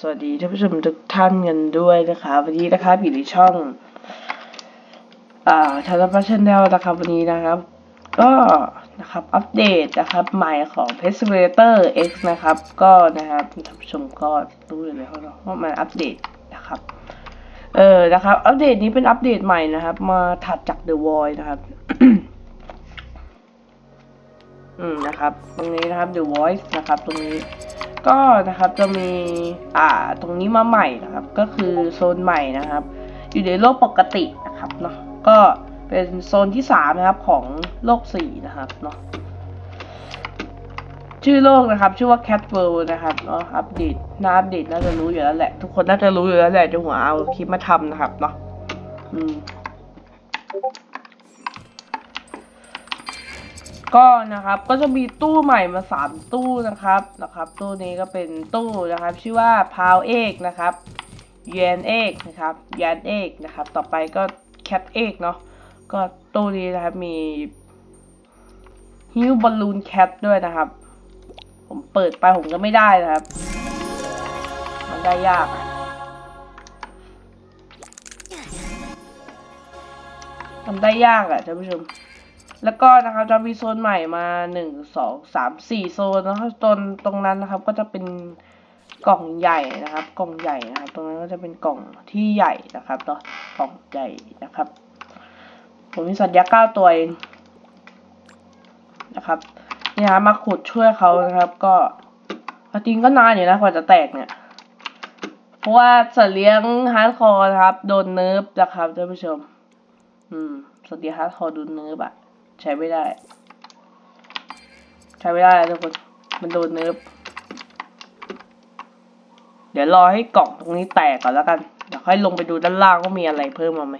สวัสดีท่านผู้ชมทุกท่านกันด้วยนะคะวันนี้นะคะอยู่ในช่อง อ่าทาราพัชแนลนะครับวันนี้นะครับ ก็นะครับอัปเดตนะครับใหม่ของ p e s i m u l a t o r X นะครับ ก็นะครับท่านผู้ชมก็รู้อยู่แล้วเนาะว่ามันอัปเดตนะครับ เออนะครับ อัปเดตนี้เป็นอัปเดตใหม่นะครับ มาถัดจาก The Void นะครับ อืมนะครับ ตรงนี้นะครับ The Voice นะครับ ตรงนี้ก็นะครับจะมีอ่าตรงนี้มาใหม่นะครับ ก็คือโซนใหม่นะครับ อยู่ในโลกปกตินะครับเนาะก็เป็นโซนที่สามนะครับของโลกสี่นะครับเนาะชื่อโลกนะครับ ชื่อว่า Cat World นะครับเนาะอัปเดตน่าอัปเดตน่าจะรู้อยู่แล้วแหละ ทุกคนน่าจะรู้อยู่แล้วแหละจะหัวเอาคลิปมาทำนะครับเนาะอืม ก็นะครับก็จะมีตู้ใหม่มาสามตู้นะครับนะครับ ตู้นี้ก็เป็นตู้นะครับ ชื่อว่าพาวเอกนะครับยนเอกนะครับยันเอกนะครับ ต่อไปก็แคทเอกเนาะก็ตู้นี้นะครับมีฮิวบอลลูนแคทด้วยนะครับ ผมเปิดไปผมก็ไม่ได้นะครับ มันได้ยากอะทำได้ยากอะท่านผู้ชม แล้วก็นะครับจะมีโซนใหม่มาหนึ่งสองสามสี่โซนนะครับโซนตรงนั้นนะครับ ก็จะเป็นกล่องใหญ่นะครับ กล่องใหญ่นะครับ ตรงนั้นก็จะเป็นกล่องที่ใหญ่นะครับเนาะกล่องใหญ่นะครับ ผมมีสัญญาเก้าตัวเองนะครับเนี่ยครับมาขุดช่วยเขานะครับ ก็จริงก็นานอยู่นะกว่าจะแตกเนี่ย เพราะว่าสัตว์เลี้ยงฮาร์ดคอร์นะครับ โดนเนิร์ฟนะครับท่านผู้ชม อืมสัตว์เลี้ยงฮาร์ดคอร์โดนเนิร์ฟอะ ใช้ไม่ได้ ใช้ไม่ได้ทุกคนมันโดนเนิร์ฟเดี๋ยวรอให้กล่องตรงนี้แตกก่อนแล้วกัน เดี๋ยวค่อยลงไปดูด้านล่างว่ามีอะไรเพิ่มมาไหม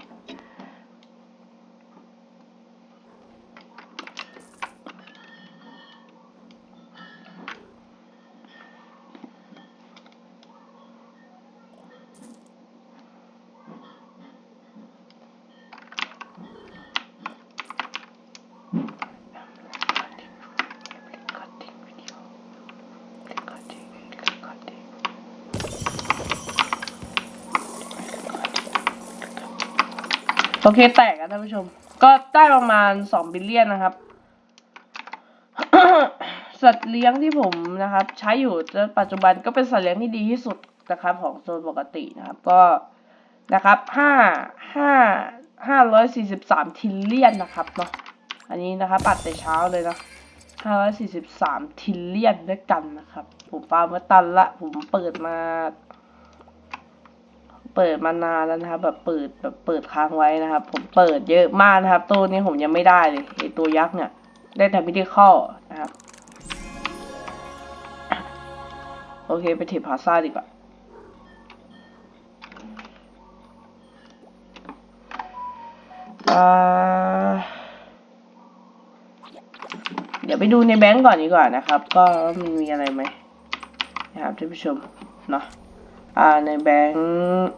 โอเคแตกอะท่านผู้ชม ก็ได้ประมาณสองบิลเลียนนะครับ สัตว์เลี้ยงที่ผมนะครับ ใช้อยู่ในปัจจุบันก็เป็นสัตว์เลี้ยงที่ดีที่สุดนะครับ ของโซนปกตินะครับ ก็นะครับห้าห้าห้าร้อยสี่สิบสามทิลเลียนนะครับเนาะอันนี้นะครับอัดแต่เช้าเลยนะห้าร้อยสี่สิบสามทิลเลียนด้วยกันนะครับ ผมปาเมื่อตันละ ผมเปิดมา เปิดมานานแล้วนะครับ แบบเปิดแบบเปิดค้างไว้นะครับ ผมเปิดเยอะมากนะครับ ตัวนี้ผมยังไม่ได้เลยไอตัวยักษ์เนี่ย ได้แต่ไม่ได้เข้านะครับ โอเคไปเทพาซ่าดีกว่าอ่าเดี๋ยวไปดูในแบงก์ก่อนดีกว่านะครับ ก็มันมีอะไรไหมนะครับท่านผู้ชมเนาะอ่าในแบงค์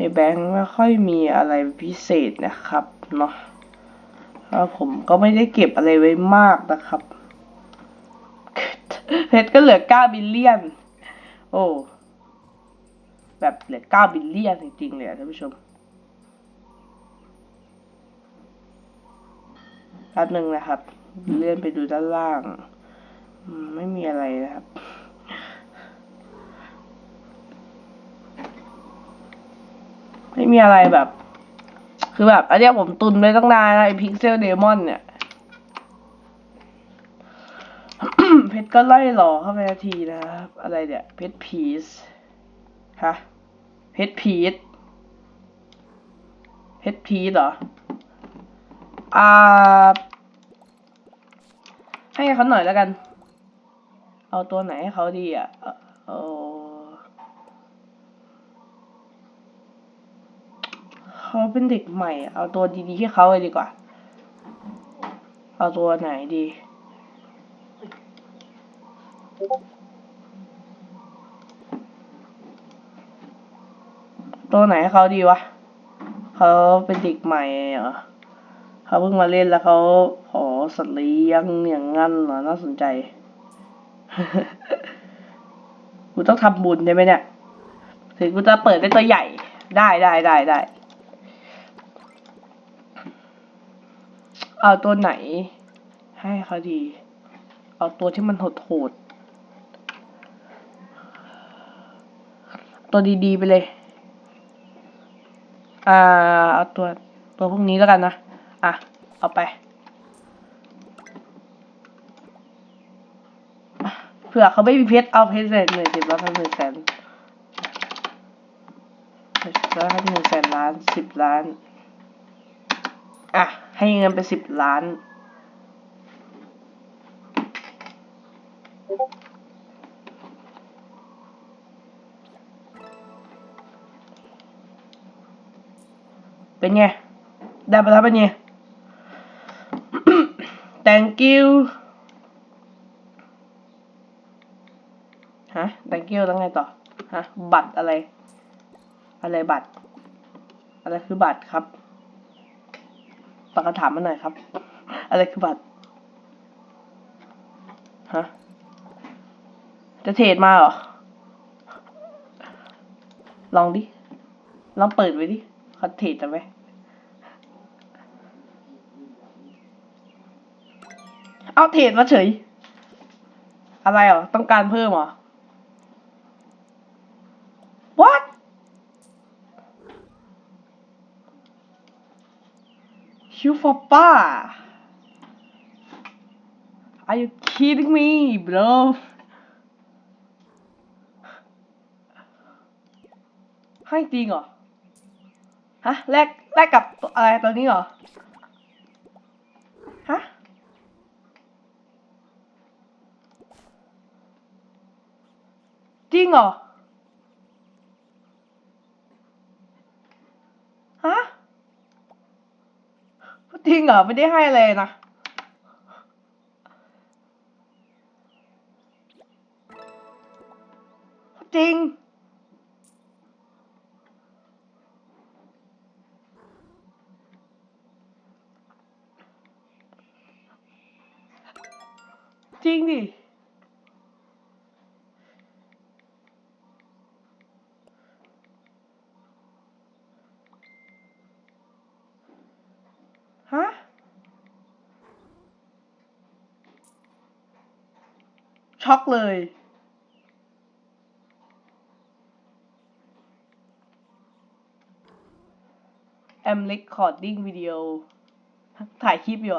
ในแบงค์ไม่ค่อยมีอะไรพิเศษนะครับเนาะเพราะผมก็ไม่ได้เก็บอะไรไว้มากนะครับ เพชรก็เหลือเก้าบิลเลียน โอ้แบบเหลือเก้าบิลเลียนจริงๆเลยท่านผู้ชมแป๊บหนึ่งนะครับ เลื่อนไปดูด้านล่าง ไม่มีอะไรนะครับ ม่มีอะไรแบบ คือแบบ อันเนี้ยผมตุนไว้ตั้งนานแล้วไอพิกเซลเดมอนเนี่ย เพชรก็ไล่หล่อเข้าไปนาทีนะครับ อะไรเนี่ย เพชรพีซฮะเพชรพีซเพชรพีซเหรอ อ่า ให้เขาหน่อยแล้วกัน เอาตัวไหนให้เขาดีอะ เอา เขาเป็นเด็กใหม่ เอาตัวดีๆให้เขาเลยดีกว่า เอาตัวไหนดี ตัวไหนให้เขาดีวะ เขาเป็นเด็กใหม่เหรอเขาเพิ่งมาเล่นแล้วเขาขอสัตว์เลี้ยงอย่างงั้นเหรอ น่าสนใจกูต้องทำบุญใช่ไหมเนี่ย ถึงกูจะเปิดได้ตัวใหญ่ ได้ได้ได้ได้ เอาตัวไหน ให้เขาดี เอาตัวที่มันโหดโหดๆ ตัวดีๆ ไปเลย อ่า เอาตัว ตัวพวกนี้แล้วกันนะ อะ เอาไป เผื่อเขาไม่มีเพชร เอาเพชรเลยหนึ่งสิบล้วพันหนึ่งแสนแล้วหนึ่งแสนล้านสิบล้าน อะ ให้เงินไปสิบล้าน เป็นไง ได้ไปแล้วเป็นไง thank you ฮะ thank you แล้วไงต่อ ฮะ บัตรอะไร อะไรบัตร อะไรคือบัตรครับ ตอบคำถามมาหน่อยครับ อะไรคือบัตรฮะจะเทรดมาเหรอ ลองดิ ลองเปิดไว้ดิเขาเทรดจะไหมเอาเทรดมาเฉย อะไรเหรอต้องการเพิ่มเหรอ what คิวฟอปป้า Are you kidding me bro ให้จริงเหรอ ฮะ แลก แลกกับอะไรตัวนี้เหรอ ฮะ จริงเหรอ ฮะ จริงเหรอ ไม่ได้ให้เลยนะ จริง จริงดิ ฮะ ช็อกเลย I'm recording video ถ่ายคลิปอยู่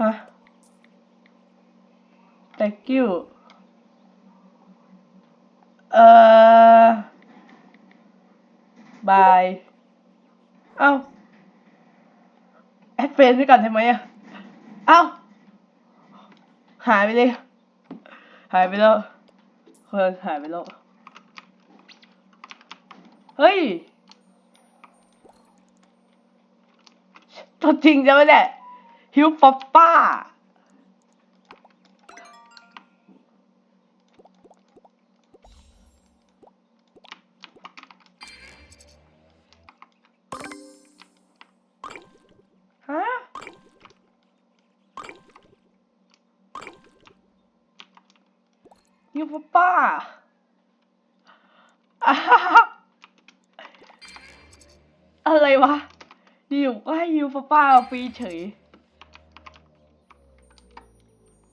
ฮะ thank you เอ่อบาย เอ้า แอดเฟนด้วยกันใช่ไหมอะ เอ้า หายไปเลย หายไปแล้วคนหายไปแล้ว เฮ้ย ตัวจริงจะไม่แหละฮิวป๊อปป้า ฮิวป๊อปป้าอ่าฮ่าฮ่าอะไรวะอยู่ก็ให้ยูป้าป้าฟรีเฉย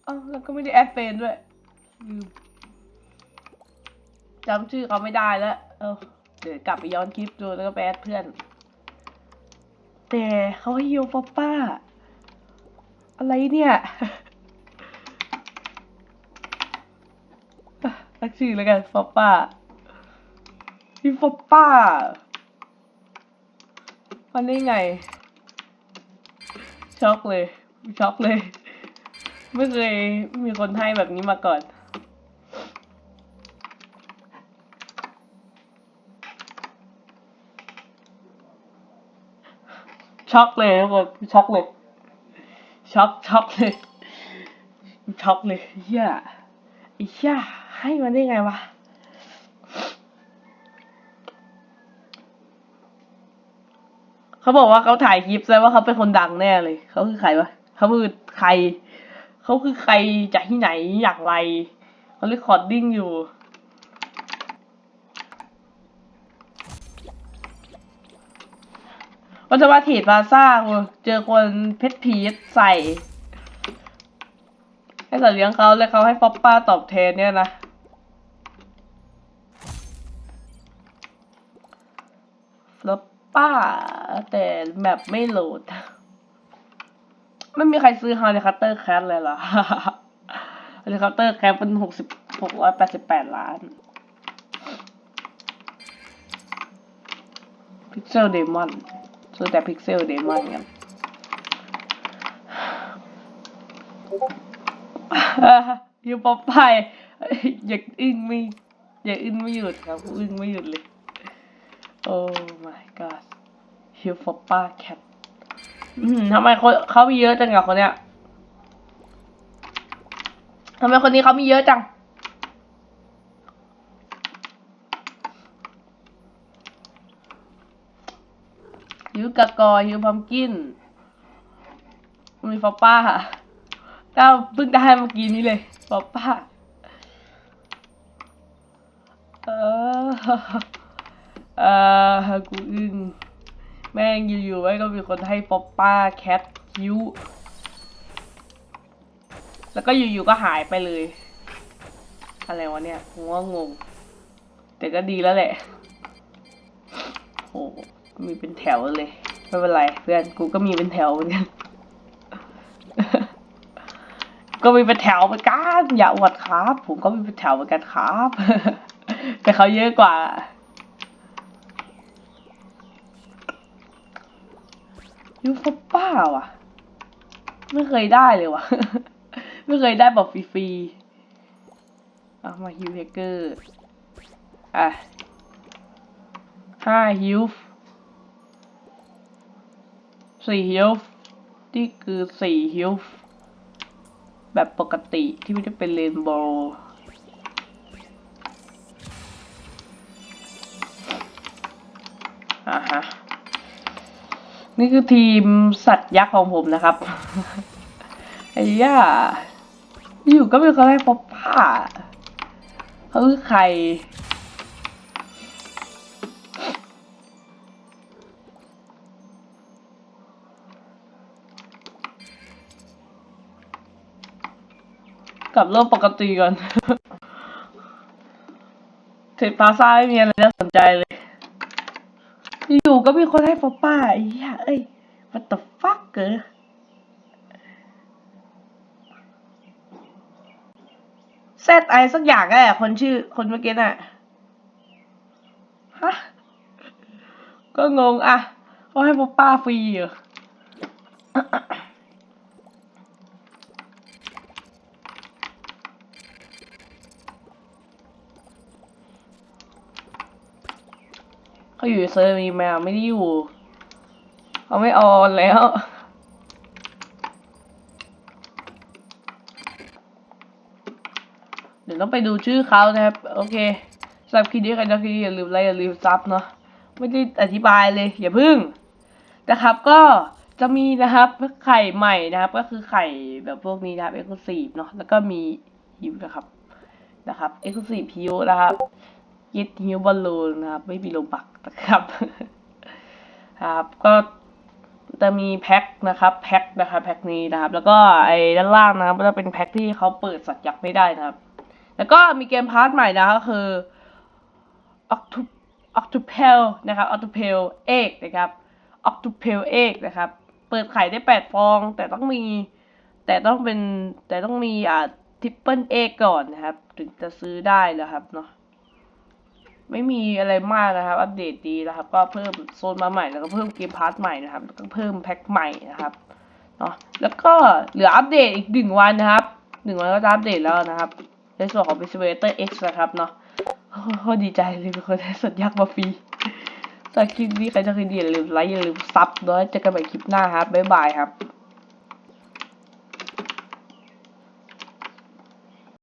เอ้าแล้วก็ไม่ได้แอดเฟนด้วยจำชื่อเขาไม่ได้แล้ว เออเดี๋ยวกลับไปย้อนคลิปดูแล้วก็ไปแอดเพื่อน แต่เขาให้ยูป้าป้า อะไรเนี่ย ตั้งชื่อแล้วกันป้าป้ายูป้าป้ามันได้ไง ช็อกเลย ช็อกเลย ไม่เคยมีคนให้แบบนี้มาก่อนช็อกเลยทุกคนช็อกเลยช็อกช็อกเลยช็อกเลยเฮียไอ้เฮีย ให้มันได้ไงวะ เขาบอกว่าเขาถ่ายคลิปแสดงว่าเขาเป็นคนดังแน่เลย เขาคือใครวะ เขาคือใคร เขาคือใครจากที่ไหนอย่างไร เขาเรคคอร์ดดิ้งอยู่วันจะมาเทรดพาซ่าเว้ยเจอคนเพชรพีชใส่ ให้สัตว์เลี้ยงเขาแล้วเขาให้ฟอปป้าตอบแทนเนี่ยนะ ป้า แต่แมปไม่โหลด ไม่มีใครซื้อฮาริคัตเตอร์แคทเลยเหรอฮาริคัตเตอร์แคทเป็นหกสิบหกร้อยแปดสิบแปดล้าน พิกเซลเดมอนซื้อแต่พิกเซลเดมอนกันยูป๊อปไปอยากอึ้งไม่อยากอึ้งไม่หยุดครับอึ้งไม่หยุดเลยโอ้ my god ฮิวฟอปป้าแคททำไมเขาเขามีเยอะจังกับคนเนี้ยทำไมคนนี้เขามีเยอะจัง ฮิวกากอฮิวพัมกิน มีฟอปป้าก็เพิ่งได้เมื่อกี้นี้เลยฟอปป้า เออ เออกูอึ้ง แม่งอยู่ๆไว้ก็มีคนให้ป๊อปป้าแคทคิวแล้วก็อยู่ๆก็หายไปเลย อะไรวะเนี่ยงว่างง แต่ก็ดีแล้วแหละ โอ้มีเป็นแถวเลย ไม่เป็นไรเพื่อน กูก็มีเป็นแถวเหมือนกัน ก็มีเป็นแถวเหมือนกัน อย่าอวดครับ ผมก็มีเป็นแถวเหมือนกันครับ แต่เขาเยอะกว่า ยูฟป้าว่ะไม่เคยได้เลยว่ะไม่เคยได้แบบฟรีๆเอามาฮิวเฮเกอร์อะห้าฮิวสี่ฮิวนี่คือสี่ฮิวแบบปกติที่ไม่ได้เป็นเรนโบว์อ่าฮะ นี่คือทีมสัตว์ยักษ์ของผมนะครับ ไอ้ย่า อยู่ก็เป็นคนให้ป๊อปป้าเขาคือใคร กลับโลกปกติก่อนเทรดพาซ่าไม่มีอะไรน่าสนใจเลย อยู่ก็มีคนให้ฟอป้าไอ้เหี้ยเอ้ย what the fuck เกอแซดไอสักอย่างแหละคนชื่อคนเมื่อกี้น่ะฮะก็งงอะเขาให้ฟอปป้าฟรีเหรอ เขาอยู่เซอร์มีแมวไม่ได้อยู่เขาไม่ออนแล้วเดี๋ยวต้องไปดูชื่อเขานะครับ โอเคสำหรับคลิปนี้ใครชอบคลิปนี้อย่าลืมไลค์อย่าลืมซับเนาะไม่ได้อธิบายเลย อย่าพึ่งนะครับก็จะมีนะครับไข่ใหม่นะครับ ก็คือไข่แบบพวกนี้นะครับเอ็กซ์คลูซีฟเนาะแล้วก็มีฮิวนะครับนะครับเอ็กซ์คลูซีฟฮิวนะครับ ยิดฮิวบอลลูนนะครับ ไม่มีโลบักนะครับครับ ก็จะมีแพ็คนะครับแพ็คนะครับแพ็คนี้นะครับ แล้วก็ไอ้ด้านล่างนะครับก็จะเป็นแพ็คที่เขาเปิดสัตว์ยักษ์ไม่ได้นะครับ แล้วก็มีเกมพาร์ทใหม่นะก็คือ Octu Octupel นะครับ Octupel Egg นะครับ Octupel Egg นะครับ เปิดไข่ได้แปดฟอง แต่ต้องมี แต่ต้องเป็นแต่ต้องมีอ่าทิปเปิลเอกก่อนนะครับ ถึงจะซื้อได้นะครับเนาะ ไม่มีอะไรมากนะครับ อัปเดตดีนะครับ ก็เพิ่มโซนมาใหม่แล้วก็เพิ่มเกมพาร์ทใหม่นะครับแล้วก็เพิ่มแพ็คใหม่นะครับเนาะแล้วก็เหลืออัปเดตอีกหนึ่งวันนะครับหนึ่งวันก็จะอัปเดตแล้วนะครับในส่วนของ p e r s e v a t o r X นะครับเนาะโอ้โหดีใจเลยเป็นคนได้สัญญามาฟรีสำหรับคลิปนี้ใครจะเคยดีอย่าลืมไลค์อย่าลืมซับเนาะเจอกันใหม่คลิปหน้าครับบ๊ายบายครับ